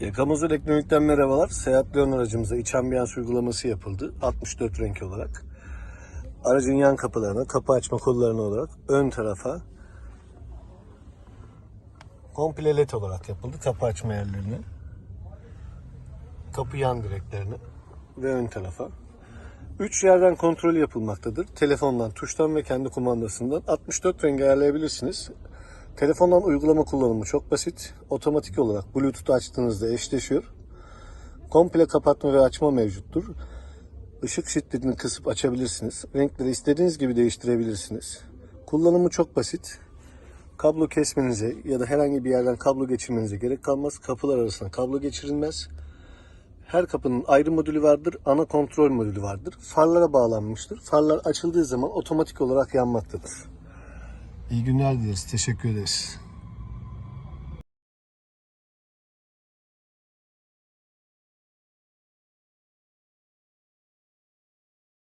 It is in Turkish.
Yakamoz Elektronik'ten merhabalar. Seyahat Leon aracımıza iç ambiyans uygulaması yapıldı. 64 renk olarak. Aracın yan kapılarına, kapı açma kollarına olarak ön tarafa komple led olarak yapıldı. Kapı açma yerlerine. Kapı yan direklerine ve ön tarafa. Üç yerden kontrol yapılmaktadır. Telefondan, tuştan ve kendi kumandasından 64 rengi ayarlayabilirsiniz. Telefondan uygulama kullanımı çok basit. Otomatik olarak Bluetooth açtığınızda eşleşiyor. Komple kapatma ve açma mevcuttur. Işık şiddetini kısıp açabilirsiniz. Renkleri istediğiniz gibi değiştirebilirsiniz. Kullanımı çok basit. Kablo kesmenize ya da herhangi bir yerden kablo geçirmenize gerek kalmaz. Kapılar arasında kablo geçirilmez. Her kapının ayrı modülü vardır. Ana kontrol modülü vardır. Farlara bağlanmıştır. Farlar açıldığı zaman otomatik olarak yanmaktadır. İyi günler dileriz. Teşekkür ederiz.